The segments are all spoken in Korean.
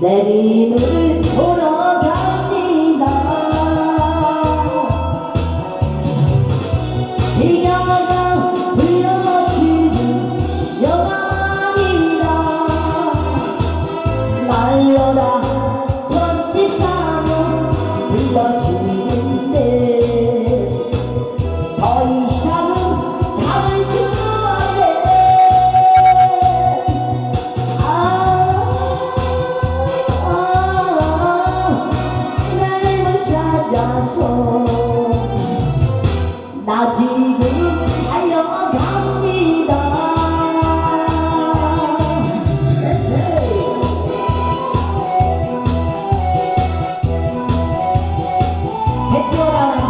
내림을 보러 가. Head to our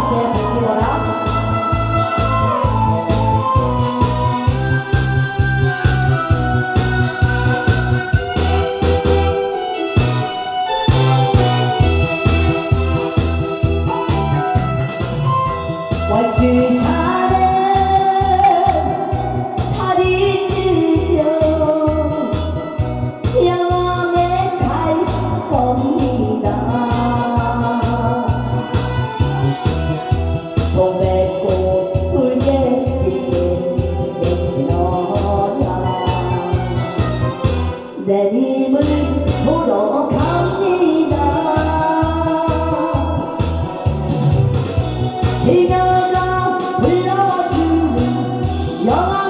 E lá!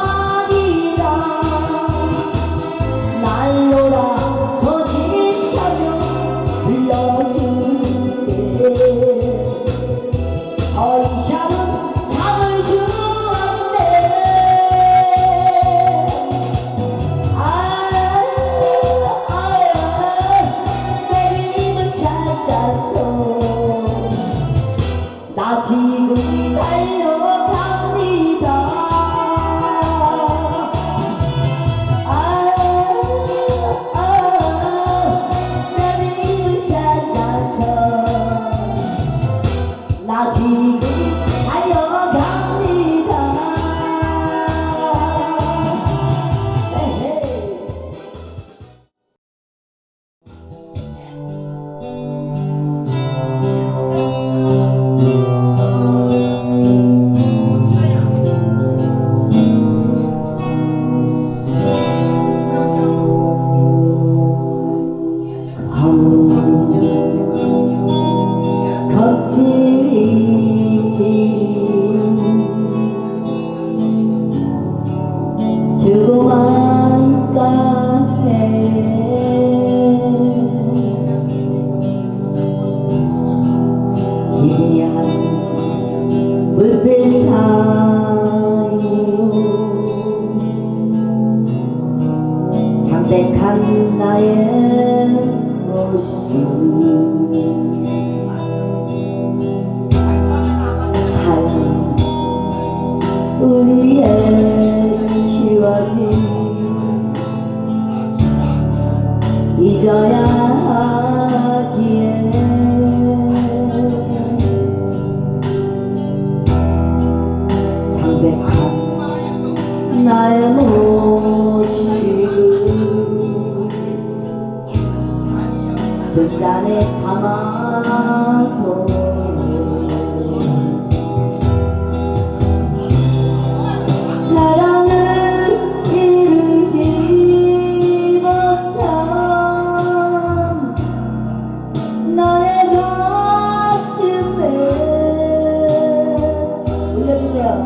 혼자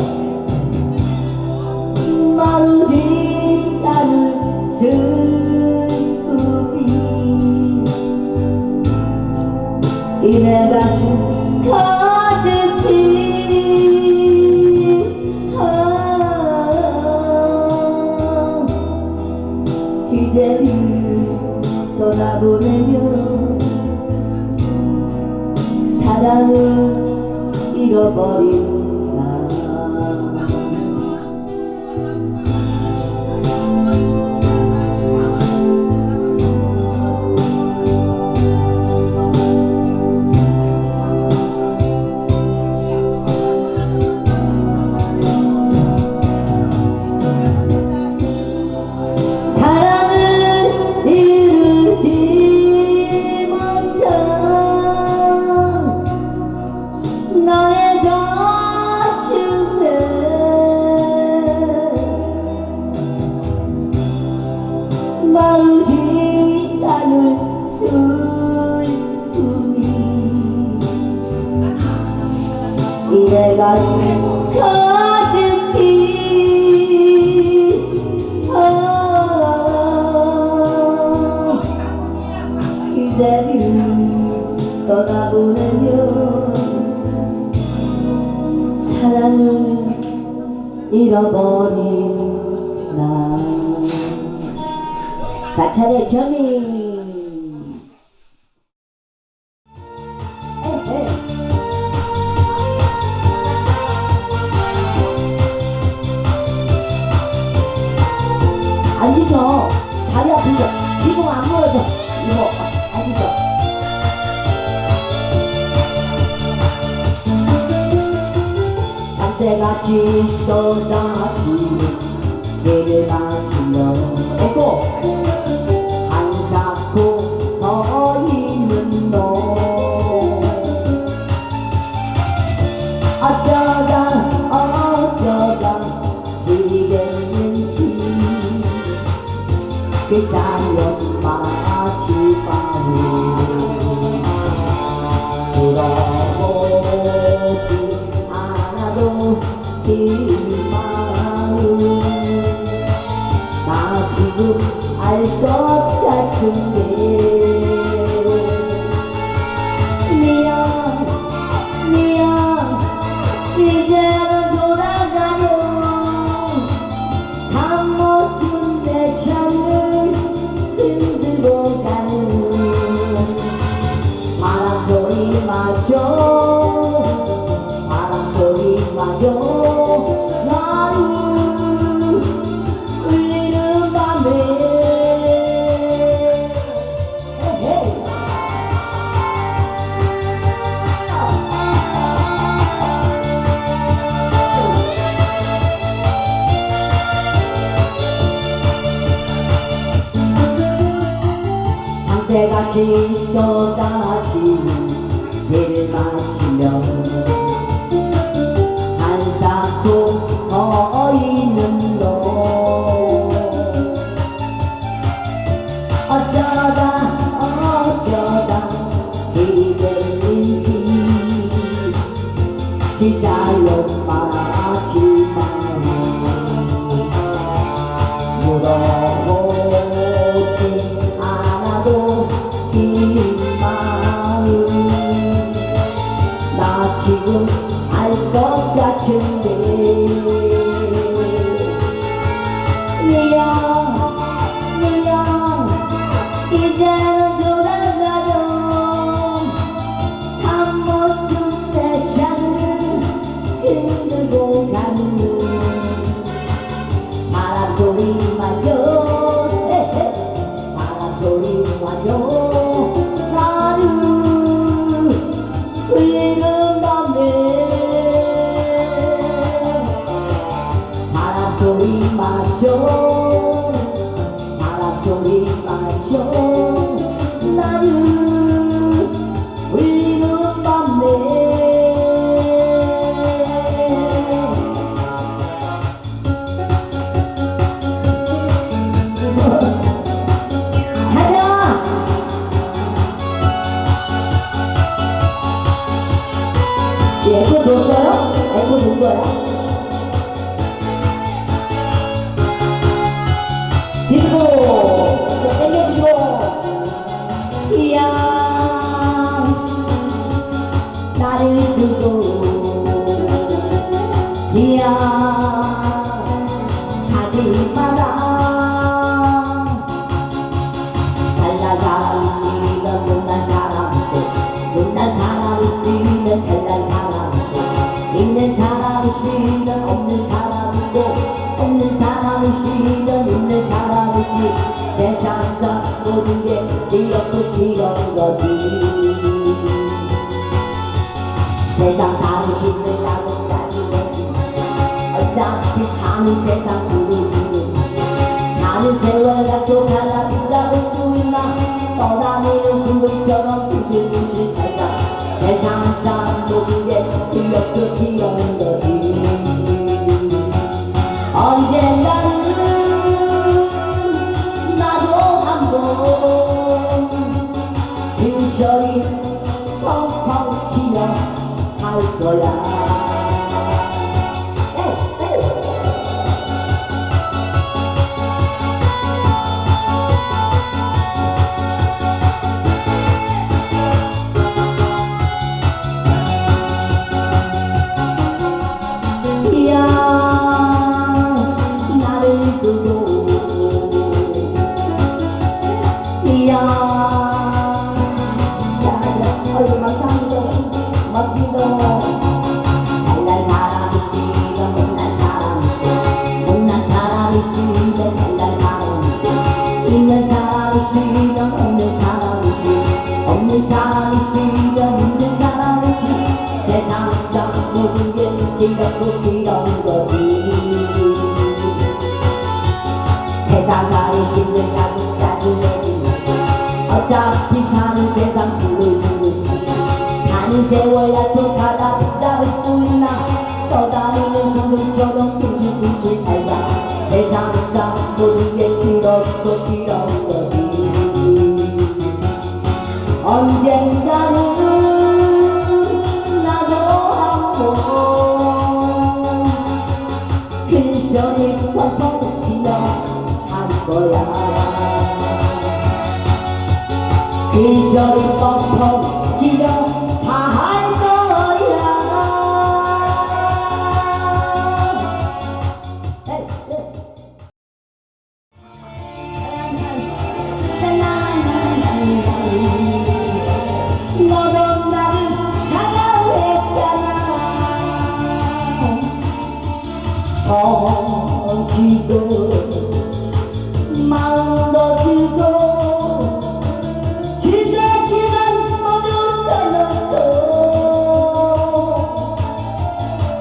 마르지 않을 슬픔이 이내가 같이 쏟아지는 비를 맞히며 Yeah. 예, 그거 넣었어요? 네, 아, 이거 넣은 거야? 지금까지 세상 사는 힘들다고 짜증내지 어차피 사는 세상 부르지 나는 세월 가속 하나 붙잡을 수 있나 떠나는 구름처럼 부들부들 살다 세상 사람 모두에 들렸고 기억나 언젠가는 나도 한번 큰 소리 펑펑 치며 살 거야. 큰 소리 펑펑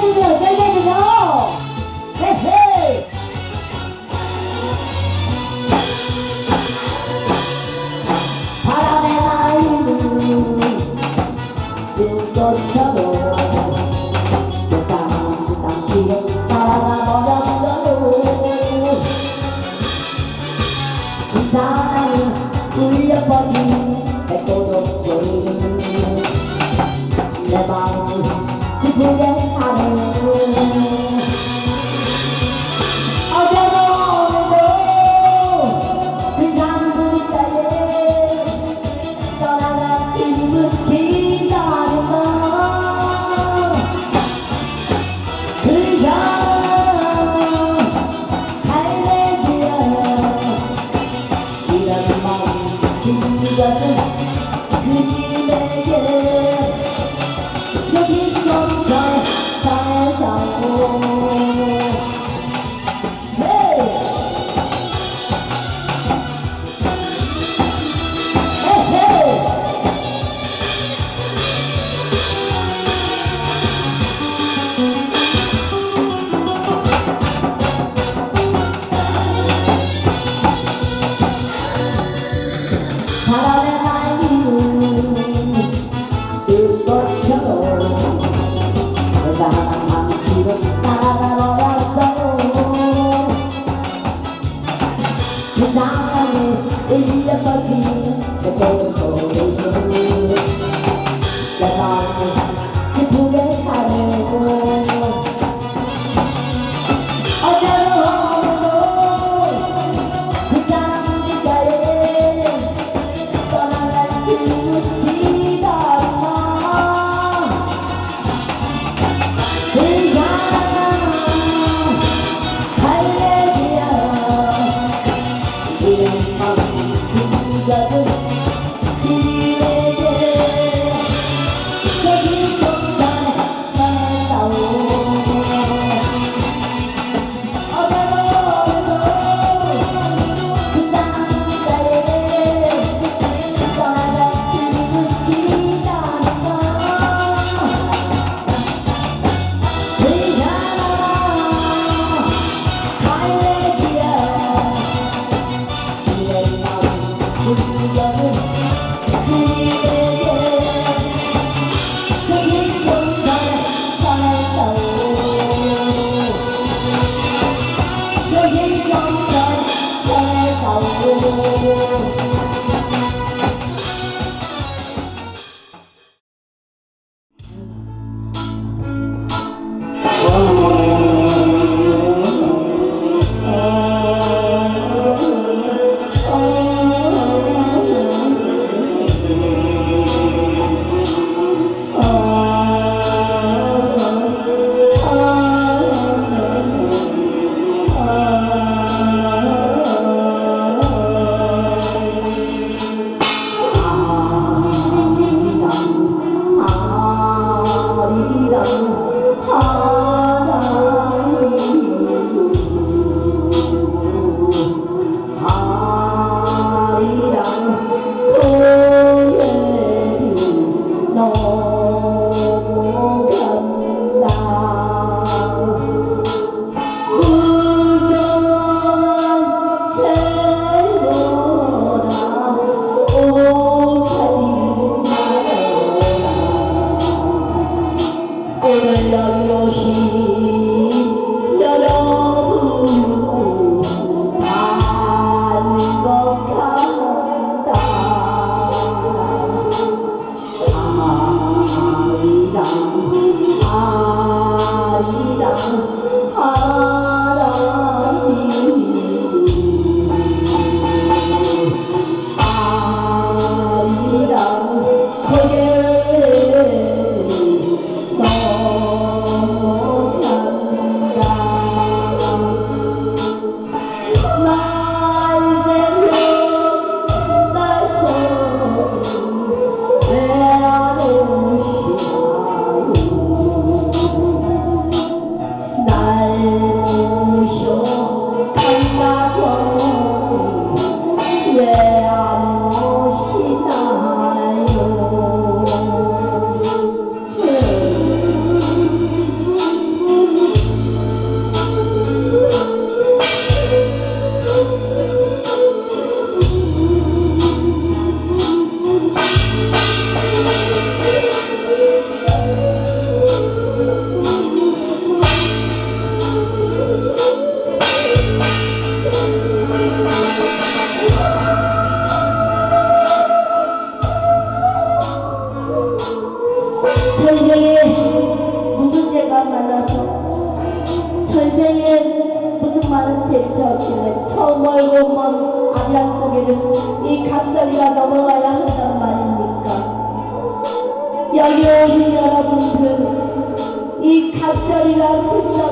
谢谢，再见，加油。you. are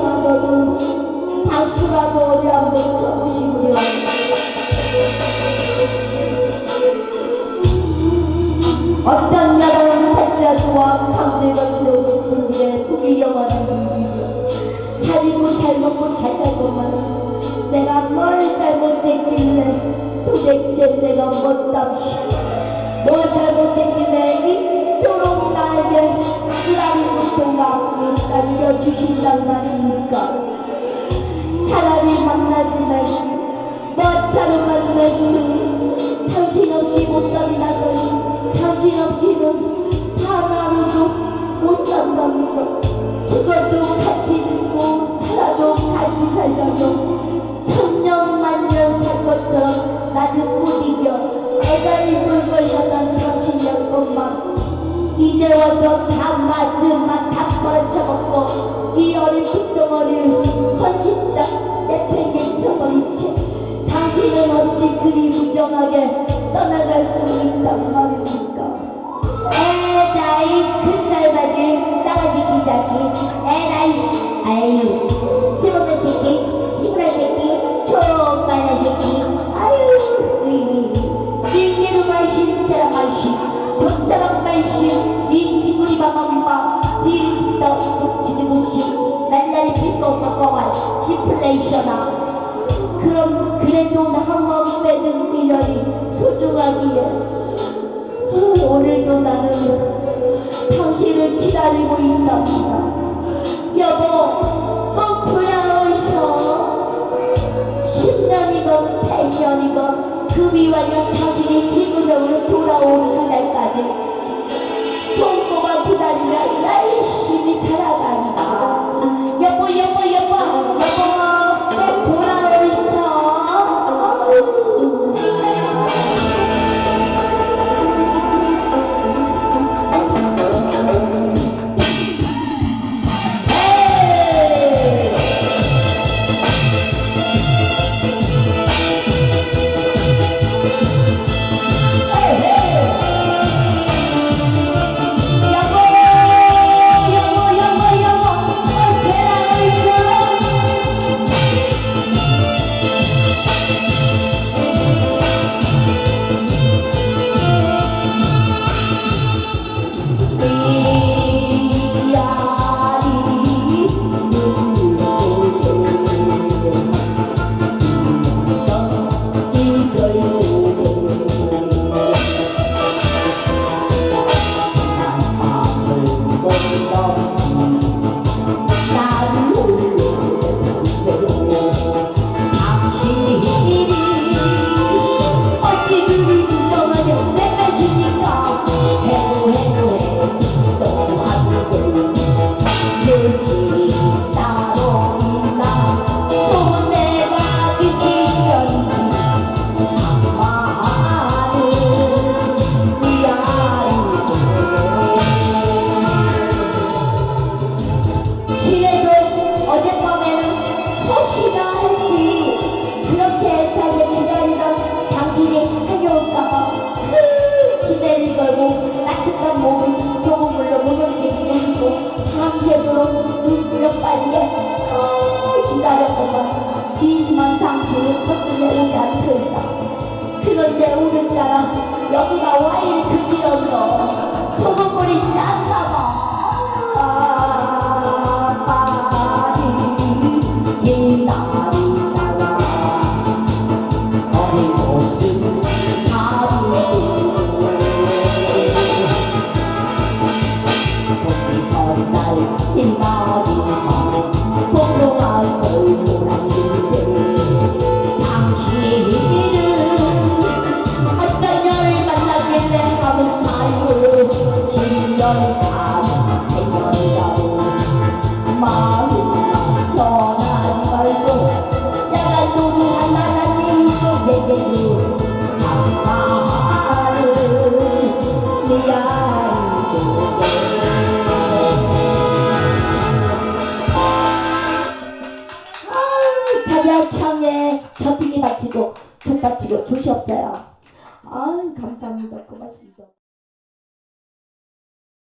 불쌍하고도 박수라도 어디 한번 쳐보시고요 어떤 나라는 팔자주와 강들 거치로 높은 길에 북이 영화는 잘 입고 잘 먹고 잘 살고만 내가 뭘 잘못했길래 도대체 내가 못답시 뭘 잘못했길래 이토록 나에게 아픔을 알려주신단 말입니까? 차라리 만나지 말고 만날 수 당신 없이 못 산다더니 당신 없이는 하나로도 못 산다면서 죽어도 같이 죽고 살아도 같이 살자고 천년만년 살 것처럼 나를 꾸리며 애달불 걸려던 당신이었건만 이제 와서 다 말씀만 다 벌쳐먹고 이 어린 핏덩어리를 헌신짝 내팽개 쳐버리지. 당신은 어찌 그리 무정하게 떠나갈 수 있단 말입니까? 에라이 큰살바지 나가지 기사기 에라이 아유. 쓸모없는 새끼 시부란 새끼 족발한 새끼 아유 링게로 말신 테라 말신 돈다랑 말신 니 지구리 바밤바 지리부터 녹지지국시 날라리 필거 빡빡한 시플레이셔나. 그럼 그래도 나한번 빼준 미련이 소중하기에. 오늘도 나는 당신을 기다리고 있답니다. 여보 꼭 돌아오셔 10년이건 100년이건 그 미완료 당신이 지구성으로 돌아오는 그날까지